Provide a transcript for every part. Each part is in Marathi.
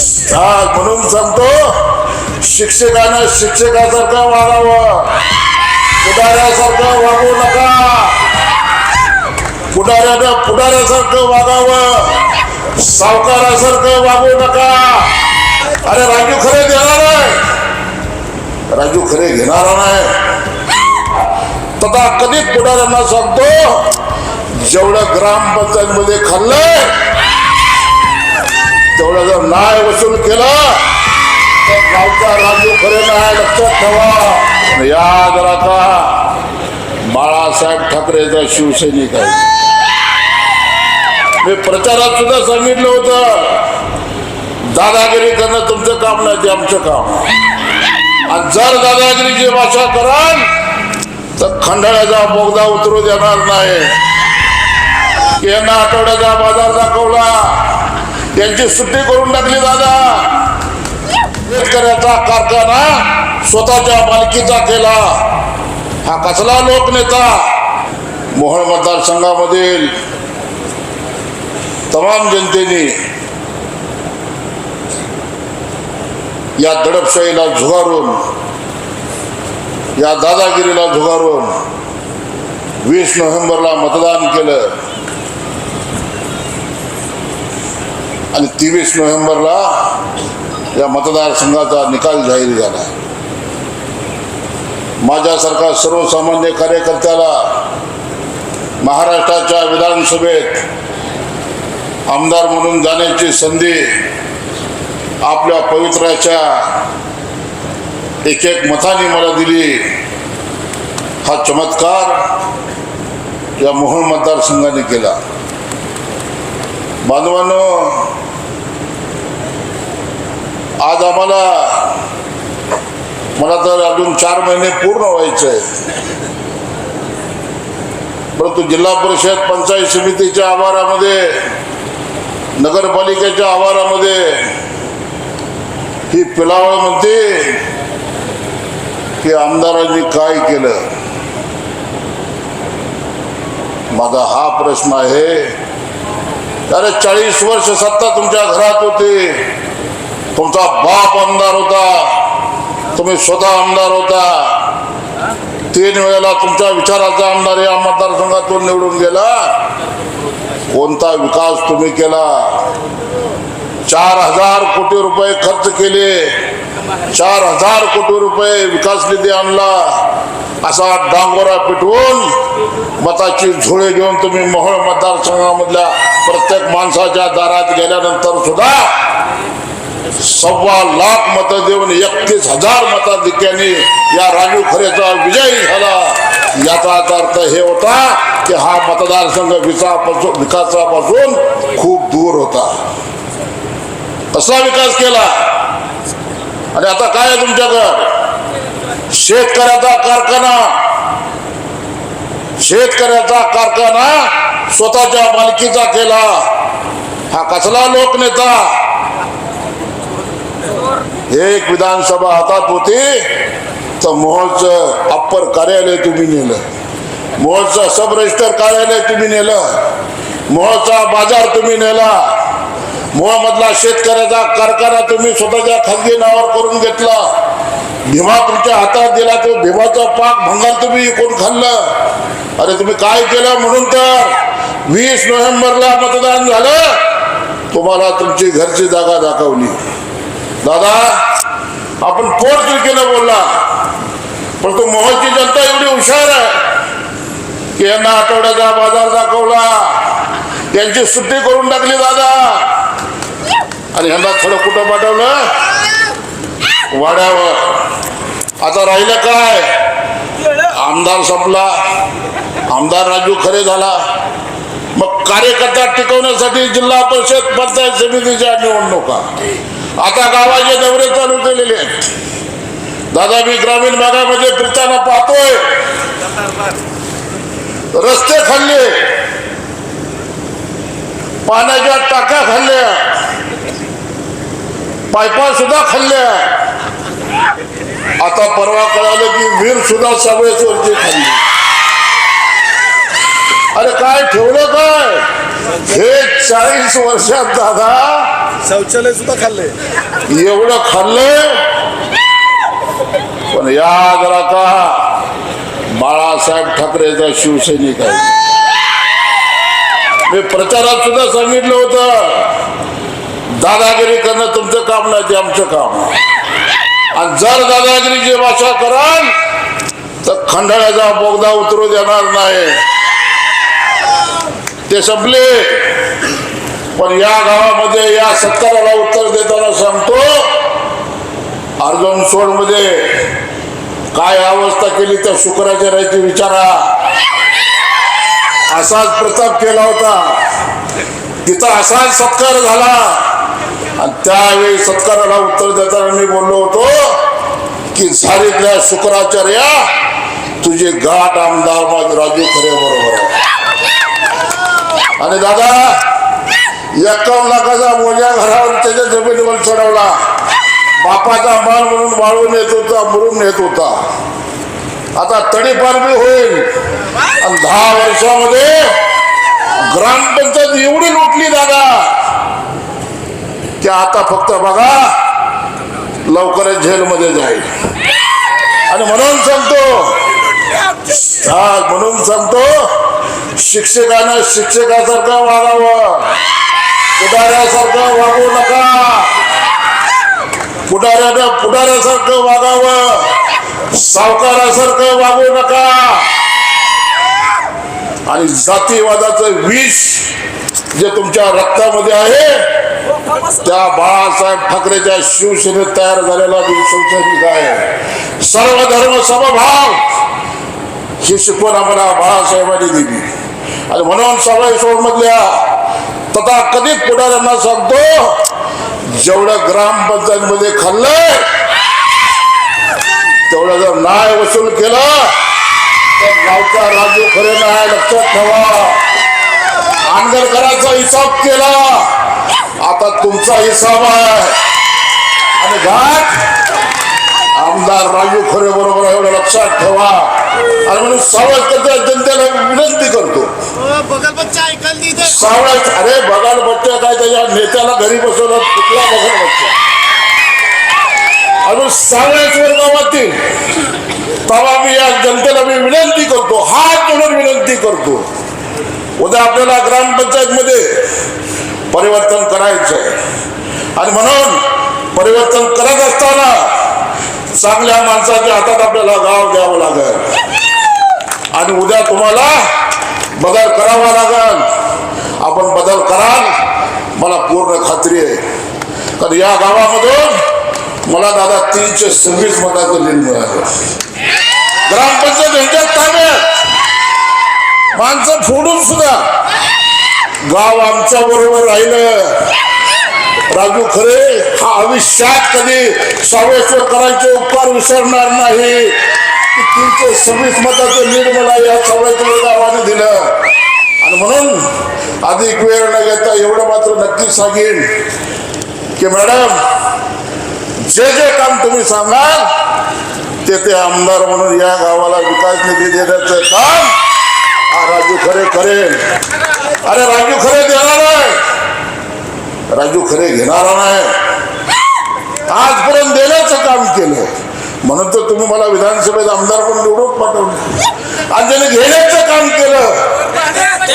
हा म्हणून सांगतो शिक्षकानं शिक्षकासारखं वागावं. पुढाऱ्यासारखं वागू नका. पुढाऱ्यानं पुढाऱ्यासारखं वागावं. सावकारासारखं वागू नका. अरे राजू खरे देणार आहे. राजू खरे घेणारा नाही. तथा कधीच पुढाऱ्यांना सांगतो जेवढं ग्रामपंचायत मध्ये खाल्लंय तेवढा जर न्याय वसूल केला तर गावचा राजू खरे नाही लक्षात ठेवा. याद राखा बाळासाहेब ठाकरेचा शिवसैनिक आहे मी प्रचारात सुद्धा सांगितलं होतं दादागिरी करणं तुमचं काम नाही ते आमचं काम. आणि जर दादागिरीची भाषा कराल तर खंडाळ्याचा बोगदा उतरू देणार नाही. यांना आठवड्याचा बाजार दाखवला? यांची सुट्टी करून टाकली दादा. शेतकऱ्याचा कारखाना स्वतःच्या मालकीचा केला. हा कसला लोकनेता? मतदार मतदारसंघामधील तमाम जनतेने या दडपशाहीला झुगारून या दादागिरीला झुगारून वीस नोव्हेंबरला मतदान केलं. आणि तेवीस नोव्हेंबरला या मतदारसंघाचा निकाल जाहीर झाला. माझ्यासारखा सर्वसामान्य कार्यकर्त्याला महाराष्ट्राच्या विधानसभेत आमदार म्हणून जाण्याची संधी आपल्या पवित्राच्या एक एक मताने मला दिली. हा चमत्कार या मोहोळ मतदारसंघाने केला. बांधवांनो आज आम्हाला मला तर अजून चार महिने पूर्ण व्हायचे आहेत परंतु जिल्हा परिषद पंचायत समितीच्या आवारामध्ये नगरपालिकेच्या आवारामध्ये ही पिलावळ म्हणते की आमदारांनी काय केलं? माझा हा प्रश्न आहे अरे चाळीस वर्ष सत्ता तुमच्या घरात होती. तुमचा बाप आमदार होता. तुम्ही स्वतः आमदार होता. तीन वेळेला तुमच्या विचाराचा आमदार या मतदारसंघातून निवडून गेला. कोणता विकास तुम्ही केला? चार हजार कोटी रुपये खर्च केले. चार हजार कोटी रुपये विकास निधी आणला. असा डांगोरा पिटवून मताची झोळे घेऊन तुम्ही मोहोळ मतदारसंघामधल्या प्रत्येक माणसाच्या दारात गेल्यानंतर सुद्धा सव्वा लाख मतं देऊन एकतीस हजार मताधिक्याने या राजू खरेचा विजयी झाला. याचा अर्थ हे होता की हा मतदारसंघ विकासापासून विकासापासून खूप दूर होता. कसला विकास केला. आणि आता काय आहे तुमच्याकडं? शेतकऱ्याचा कारखाना. शेतकऱ्याचा कारखाना स्वतःच्या मालकीचा केला. हा कसला लोकनेता? एक विधानसभा हातात होती तर मोहोळचं अप्पर कार्यालय तुम्ही नेलं. मोहोळचं सब रजिस्टर कार्यालय तुम्ही नेलं. मोहोळचा बाजार तुम्ही नेला. मोहोळमधला शेतकऱ्याचा कारखाना तुम्ही स्वतःच्या खाजगी नावावर करून घेतला. भीमा तुमच्या हातात दिला तो भीमाचा पाक भंगार तुम्ही कोण खाल्लं. अरे तुम्ही काय केलं म्हणून तर? वीस नोव्हेंबरला मतदान झालं. तुम्हाला तुमची घरची जागा दाखवली. दादा आपण पोट तिरकेनं बोलला. पण तो मोहनची जनता एवढी हुशार आहे की यांना आठवड्याचा बाजार दाखवला. यांची सुट्टी करून टाकली दादा. आणि यांना थोडं कुठं पाठवलं? वाड्यावर. आता राहिलं काय? आमदार संपला. आमदार राजू खरे झाला. मग कार्यकर्ता टिकवण्यासाठी जिल्हा परिषद पंचायत समितीच्या निवडणुका. आता गावाचे दौरे चालू केलेले आहेत. दादा मी ग्रामीण भागामध्ये फिरताना पाहतोय. रस्ते खाल्ले. पाण्याच्या टाक्या खाल्ल्या. पायपा सुद्धा खाल्ल्या. आता परवा कळालं की वीर सुद्धा सगळेच वरती खाल्ली अरे काय ठेवलं काय? हे चाळीस वर्षात दादा शौचालय सुद्धा खाल्ले एवढं खाल्लंय? पण याद राखा बाळासाहेब ठाकरेचा शिवसैनिक आहे. मी प्रचारात सुद्धा सांगितलं होतं दादागिरी करणं तुमचं काम नाही ते आमचं काम. आणि जर दादागिरीची भाषा कराल तर खंडाळ्याचा बोगदा उतरू देणार नाही. ते संपले. पण या गावामध्ये या सत्काराला उत्तर देताना सांगतो अर्जुन सोडमध्ये काय अवस्था केली त्या शुक्राचार्याची विचारा. असाच प्रताप केला होता. तिथं असाच सत्कार झाला. आणि त्यावेळी सत्काराला उत्तर देताना मी बोललो होतो की झाडीतल्या शुक्राचार्या तुझे गाठ आमदार राजू खरे बरोबर आहे आणि दादा एकावन्न लाखाचा मोठ्या घरावर त्याच्या जमिनीवर चढवला. बापाचा माल म्हणून वाळून येत होता मरून येत होता. आता तडीपार बी होईल. आणि दहा वर्षामध्ये ग्रामपंचायत एवढी लुटली दादा की आता फक्त बघा लवकरच जेलमध्ये जाईल. आणि म्हणून सांगतो हा म्हणून सांगतो शिक्षकानं शिक्षकासारखं वागावं. पुढाऱ्यासारखं वागू नका. पुढाऱ्यानं पुढाऱ्यासारखं वागावं. सावकारासारखं वागू नका. आणि जातीवादाचं विष जे तुमच्या रक्तामध्ये आहे त्या बाळासाहेब ठाकरेच्या शिवसेनेत तयार झालेला मी शिवसैनिक आहे. सर्व धर्म समभाव ही शिकवण आम्हाला बाळासाहेबांनी दिली. आणि म्हणून सवय मधल्या तथा कधीच पुढाऱ्यांना सांगतो जेवढं ग्रामपंचायत मध्ये खाल्लंय तेवढं जर न्याय वसूल केला तर गावचा राजू खरे नाही लक्षात ठेवा. आंदरकरांचा हिसाब केला आता तुमचा हिसाब आहे. आणि घाट आमदार राजू खरे बरोबर लक्षात ठेवा. आणि म्हणून सावळकरच्या जनतेला विनंती करतो. बगल दी सावळच अरे बघाल बच्चा काय त्याच्या नेत्याला घरी बसवलं कुठला बघाल बच्चा आणि सावळेश्वर गावातील तेव्हा मी या जनतेला मी विनंती करतो हात जोडून विनंती करतो. उद्या आपल्याला ग्रामपंचायत मध्ये परिवर्तन करायचं आहे आणि म्हणून परिवर्तन करत असताना चांगल्या माणसाच्या हातात आपल्याला गाव द्यावं लागेल. आणि उद्या तुम्हाला बदल करावा लागेल. आपण बदल कराल. मला पूर्ण खात्री आहे. कारण या गावामधून मला दादा तीनशे सव्वीस मताचं लीड मिळालं. ग्रामपंचायत यांच्यात ताब्यात माणसं फोडून सुद्धा. गाव आमच्या बरोबर राहिलं. राजू खरे हा आयुष्यात कधी सावेश्वर करायचे उपकार विसरणार नाही. तीनशे सव्वीस मताचं लीड मला या सावळेश्वर गावाने दिलं. आणि म्हणून अधिक वेळ न घेता एवढं मात्र नक्की सांगेन की मॅडम जे जे काम तुम्ही सांगाल ते ते आमदार म्हणून या गावाला विकास निधी देण्याचं काम हा राजू खरे करेल. अरे राजू खरे देणार आहे. राजू खरे घेणारा नाही. आजपर्यंत देण्याचं काम केलं. म्हणून तर तुम्ही मला विधानसभेत आमदार पण निवडून पाठवले. आणि त्याने घेण्याचं काम केलं.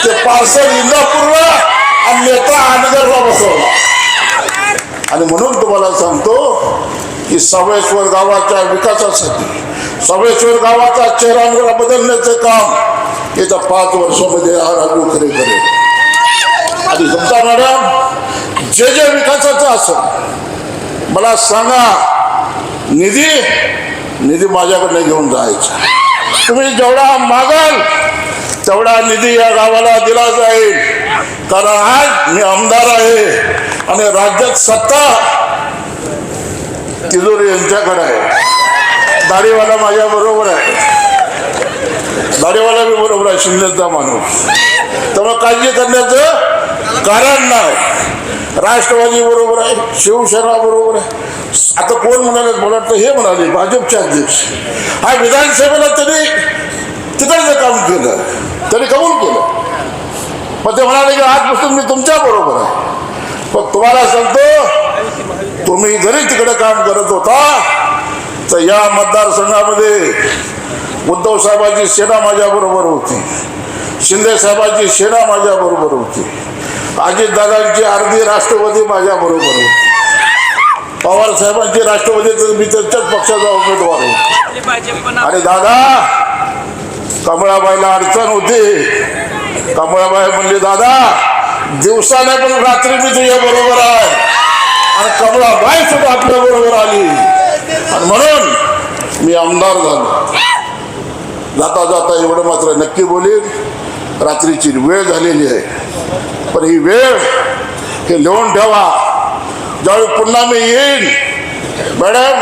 ते पार्सल इंदापूरला आणि नेता आनगरला बसवला. आणि म्हणून तुम्हाला सांगतो की सवेश्वर गावाच्या विकासासाठी सवेश्वर गावाचा चेहरा बदलण्याचं काम येत्या पाच वर्षामध्ये हा राजू खरे करेल. आणि समजा मॅडम जे जे विकासाचं असं. मला सांगा निधी निधी माझ्याकडनं घेऊन जायचा. तुम्ही जेवढा मागाल तेवढा निधी या गावाला दिला जाईल. कारण आज मी आमदार आहे आणि राज्यात सत्ता तिजोरी यांच्याकडे आहे. दाढीवाला माझ्या बरोबर आहे. दाढीवाला बी बरोबर आहे शिंदेचा माणूस. त्यामुळे काळजी करण्याचं कारण नाही. राष्ट्रवादी बरोबर आहे शिवसेना बरोबर आहे. आता कोण म्हणाले मला वाटतं हे म्हणाले भाजपचे अध्यक्ष. हा विधानसभेला त्यांनी तिथं काम केलं त्यांनी कबूल केलं. मग ते म्हणाले की आजपासून मी तुमच्या बरोबर आहे. मग तुम्हाला सांगतो तुम्ही जरी तिकडे काम करत होता तर या मतदारसंघामध्ये उद्धव साहेबांची सेना माझ्याबरोबर होती. शिंदे साहेबांची सेना माझ्याबरोबर होती. अजितदादांची अर्धी राष्ट्रवादी माझ्या बरोबर होती पवार साहेबांची राष्ट्रवादीचं मी त्यांच्याच पक्षाचा उमेदवार होतो आणि दादा कमळाबाईला अडचण होती. कमळाबाई म्हणली दादा दिवसाने पण रात्री मी तुझ्या बरोबर आहे. आणि कमळाबाई सुद्धा आपल्या बरोबर आली. आणि म्हणून मी आमदार झालो. जाता जाता एवढं मात्र नक्की बोलीन. रात्रीची वेळ झालेली आहे. पण ही वेळ हे लिहून ठेवा. ज्यावेळी पुन्हा मी येईन मॅडम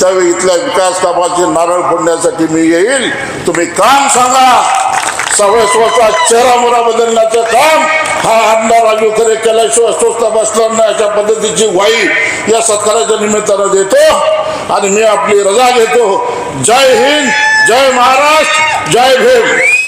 त्यावेळी इथल्या विकास कामाचे नारळ फोडण्यासाठी मी येईल. तुम्ही काम सांगा. सवयस्वाचा चेहरा मोरा बदलण्याचं काम हा आमदार राजू खरे केल्याशिवाय स्वस्त बसणार नाही. अशा पद्धतीची वाई या सत्काराच्या निमित्तानं देतो आणि मी आपली रजा घेतो. जय हिंद जय महाराष्ट्र जय भीम.